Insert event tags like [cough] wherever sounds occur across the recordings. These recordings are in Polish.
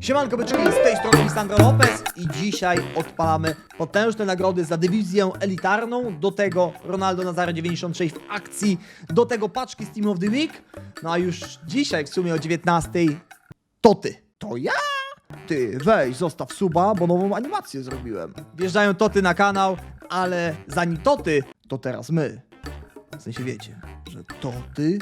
Siemanko byczki, z tej strony Lisandro Lopez i dzisiaj odpalamy potężne nagrody za dywizję elitarną, do tego Ronaldo Nazare 96 w akcji, do tego paczki z Team of the Week, no a już dzisiaj w sumie o 19 to ty. To ja? Ty, weź, zostaw suba, bo nową animację zrobiłem. Wjeżdżają toty na kanał, ale zanim toty, to teraz my. W sensie wiecie, że toty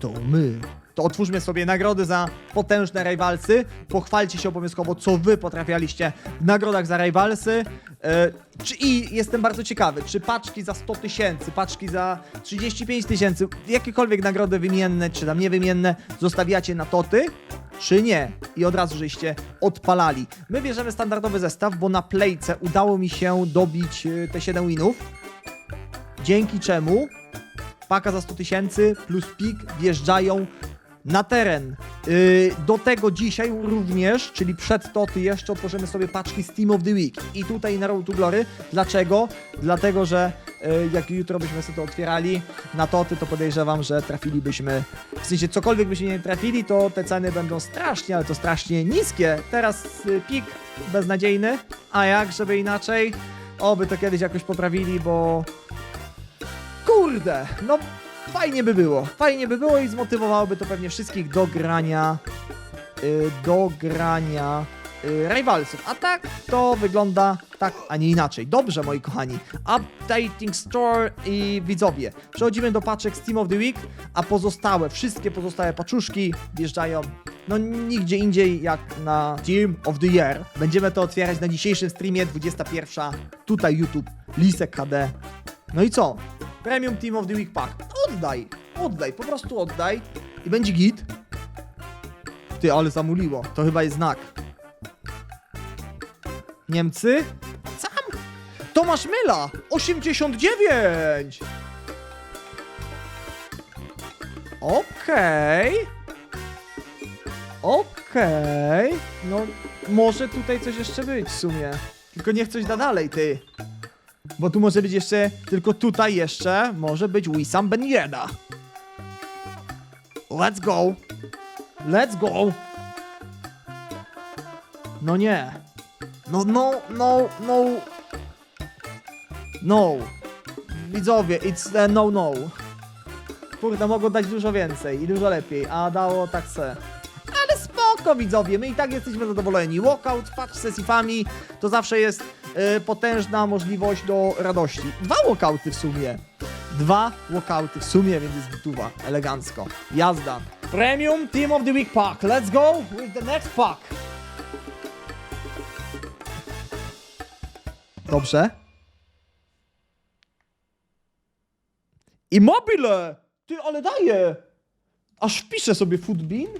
to my. To otwórzmy sobie nagrody za potężne rywalsy. Pochwalcie się obowiązkowo, co wy potrafialiście w nagrodach za rywalsy. E, czy, I jestem bardzo ciekawy, czy paczki za 100 tysięcy, paczki za 35 tysięcy, jakiekolwiek nagrody wymienne, czy tam niewymienne, zostawiacie na toty, czy nie? I od razu żeście odpalali. My bierzemy standardowy zestaw, bo na playce udało mi się dobić e, te 7 winów. Dzięki czemu paka za 100 tysięcy plus pik wjeżdżają na teren. Yy, do tego dzisiaj również, czyli przed toty jeszcze otworzymy sobie paczki z Team of the Week. I tutaj na Road to Glory. Dlaczego? Dlatego, że yy, jak jutro byśmy sobie to otwierali na toty, to podejrzewam, że trafilibyśmy, w sensie cokolwiek byśmy nie trafili, to te ceny będą strasznie, ale to strasznie niskie. Teraz yy, pik beznadziejny, a jak, żeby inaczej? Oby to kiedyś jakoś poprawili, bo Kurde, no fajnie by było. Fajnie by było i zmotywowałoby to pewnie wszystkich do grania. y, do grania y, Rivalsów. A tak to wygląda tak, a nie inaczej. Dobrze, moi kochani. Updating Store i widzowie. Przechodzimy do paczek z Team of the Week, a pozostałe, wszystkie pozostałe paczuszki wjeżdżają no nigdzie indziej jak na Team of the Year. Będziemy to otwierać na dzisiejszym streamie 21. Tutaj YouTube, Lisek HD. No i co? Premium Team of the Week Pack. Oddaj, oddaj, po prostu oddaj i będzie git. Ty, ale zamuliło. To chyba jest znak. Niemcy? Sam? Tomasz Myla! 89! Okej. Okej. No, może tutaj coś jeszcze być w sumie. Tylko niech coś da dalej, ty. Bo tu może być jeszcze, tylko tutaj jeszcze może być Wissam Ben Yedda. Let's go. Let's go. No nie. No, no, no, no. No. Widzowie, it's no, no. Kurde, mogło dać dużo więcej i dużo lepiej, a dało tak se. Ale spoko, widzowie, my i tak jesteśmy zadowoleni. Walkout, patch z sesifami, to zawsze jest e, potężna możliwość do radości. Dwa walkouty w sumie. Dwa walkouty w sumie, więc jest gituwa. Elegancko. Jazda. Premium Team of the Week Pack. Let's go with the next pack. Dobrze. Immobile! Ty, ale daje! Aż wpiszę sobie Foodbean.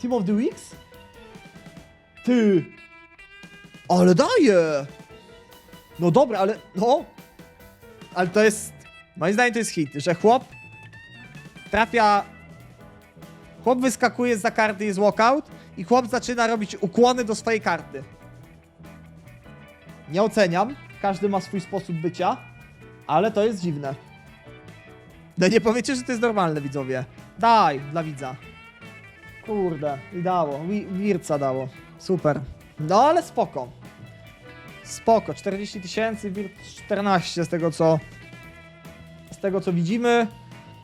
Team of the Weeks? Ty! Ale daje! No dobra, ale no. Ale to jest. Moim zdaniem to jest hit, że chłop trafia. Chłop wyskakuje za karty, jest walkout i chłop zaczyna robić ukłony do swojej karty. Nie oceniam. Każdy ma swój sposób bycia, ale to jest dziwne. No nie powiecie, że to jest normalne, widzowie. Daj, dla widza. Kurde, i dało. Wi- Wirca dało. Super. No ale spoko. Spoko. 40 tysięcy, Wirt 14 z tego co. Z tego co widzimy.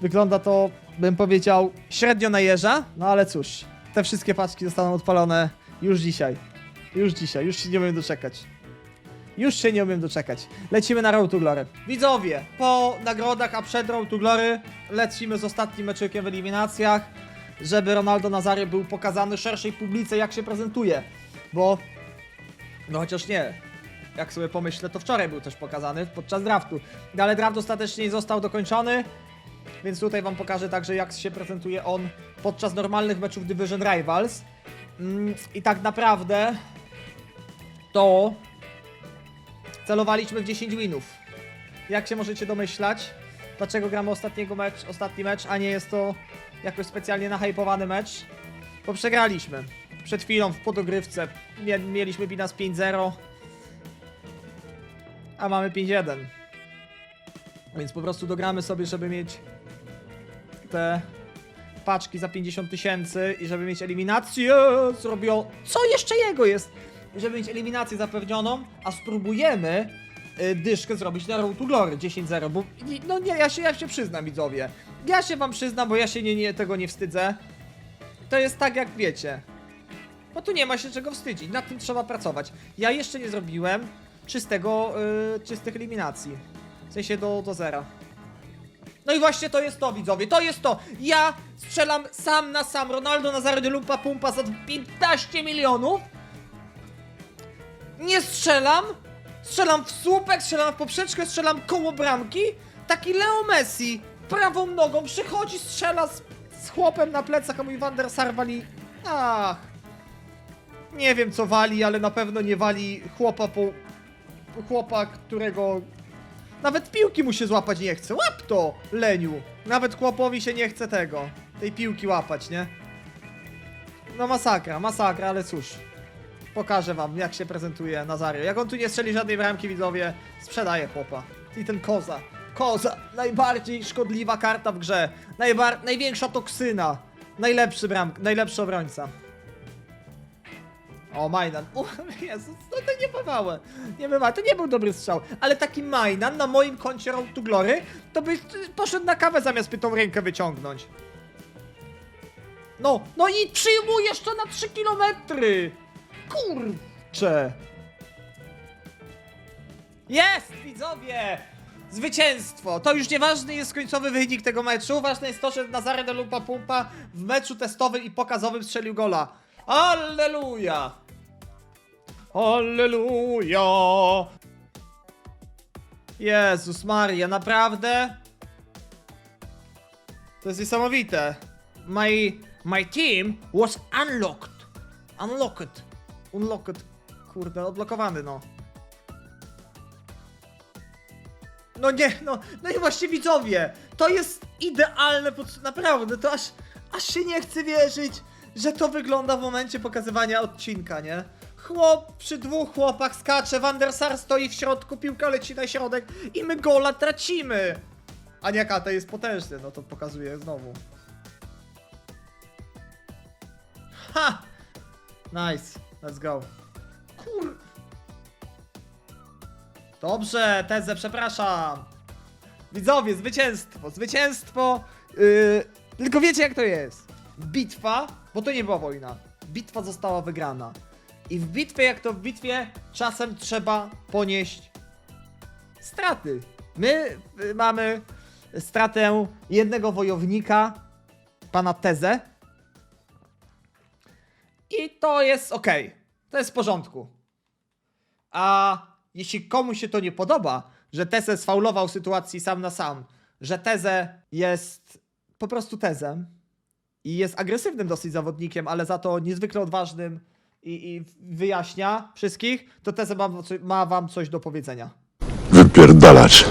Wygląda to, bym powiedział, średnio na jeża. No ale cóż. Te wszystkie paczki zostaną odpalone już dzisiaj. Już dzisiaj. Już się nie umiem doczekać. Już się nie umiem doczekać. Lecimy na Road to Glory. Widzowie, po nagrodach, a przed Road to Glory lecimy z ostatnim meczykiem w eliminacjach, żeby Ronaldo Nazario był pokazany szerszej publice, jak się prezentuje. Bo, no chociaż nie, jak sobie pomyślę, to wczoraj był też pokazany podczas draftu. Ale draft ostatecznie nie został dokończony, więc tutaj wam pokażę także, jak się prezentuje on podczas normalnych meczów Division Rivals. Mm, I tak naprawdę to celowaliśmy w 10 winów. Jak się możecie domyślać, dlaczego gramy ostatniego mecz, ostatni mecz, a nie jest to jakoś specjalnie nahypowany mecz? Bo przegraliśmy. Przed chwilą w podogrywce. Mie mieliśmy bilans 5-0, a mamy 5-1. Więc po prostu dogramy sobie, żeby mieć te paczki za 50 tysięcy i żeby mieć eliminację, zrobią co jeszcze jego jest, żeby mieć eliminację zapewnioną, a spróbujemy y, dyszkę zrobić na Road to Glory. 10-0, bo no nie, ja się, ja się przyznam widzowie, ja się wam przyznam, bo ja się nie, nie, tego nie wstydzę, to jest tak jak wiecie, bo tu nie ma się czego wstydzić, nad tym trzeba pracować. Ja jeszcze nie zrobiłem czystego, y, czystych eliminacji, w sensie do, do zera. No i właśnie to jest to, widzowie, to jest to. Ja strzelam sam na sam. Ronaldo Nazario Lumpa Pumpa za 15 milionów. Nie strzelam. Strzelam w słupek, strzelam w poprzeczkę, strzelam koło bramki. Taki Leo Messi prawą nogą przychodzi, strzela z, z chłopem na plecach, a mój Van der Sar wali... Ach. Nie wiem co wali, ale na pewno nie wali chłopa po... Chłopa, którego nawet piłki mu się złapać nie chce. Łap to, Leniu. Nawet chłopowi się nie chce tego. Tej piłki łapać, nie? No masakra, masakra, ale cóż. Pokażę wam, jak się prezentuje Nazario. Jak on tu nie strzeli żadnej bramki, widzowie, sprzedaje chłopa. I ten koza. Koza. Najbardziej szkodliwa karta w grze. Najbar największa toksyna. Najlepszy bram najlepszy obrońca. O, Majnan. [laughs] O, Jezus, no to nie bywałe. Nie bywałe, to nie był dobry strzał. Ale taki Majnan na moim koncie Road to Glory, to byś y, poszedł na kawę zamiast by tą rękę wyciągnąć. No, no i przyjmujesz to na 3 kilometry. Kurcze. Jest, widzowie! Zwycięstwo! To już nieważny jest końcowy wynik tego meczu. Ważne jest to, że Nazare de Lupa Pumpa w meczu testowym i pokazowym strzelił gola. Alleluja! Alleluja! Jezus Maria, naprawdę? To jest niesamowite. My, my team was unlocked. Unlocked. Unlocked. Kurde, odblokowany, no. No nie, no, no i właśnie widzowie, to jest idealne, pod... naprawdę, to aż, aż się nie chce wierzyć, że to wygląda w momencie pokazywania odcinka, nie? Chłop przy dwóch chłopach skacze, Van der Sar stoi w środku, piłka leci na środek i my gola tracimy. A nie Kata jest potężny, no to pokazuje znowu. Ha! Nice, let's go. Kur... Dobrze, tezę, przepraszam. Widzowie, zwycięstwo, zwycięstwo. Yy, tylko wiecie jak to jest. Bitwa, bo to nie była wojna. Bitwa została wygrana. I w bitwie, jak to w bitwie, czasem trzeba ponieść straty. My y, mamy stratę jednego wojownika, pana Tezę. I to jest ok. To jest w porządku. A jeśli komuś się to nie podoba, że Tezę sfaulował sytuacji sam na sam, że Tezę jest po prostu Tezem i jest agresywnym dosyć zawodnikiem, ale za to niezwykle odważnym i, i wyjaśnia wszystkich, to Tezę ma, ma wam coś do powiedzenia. Wypierdalać.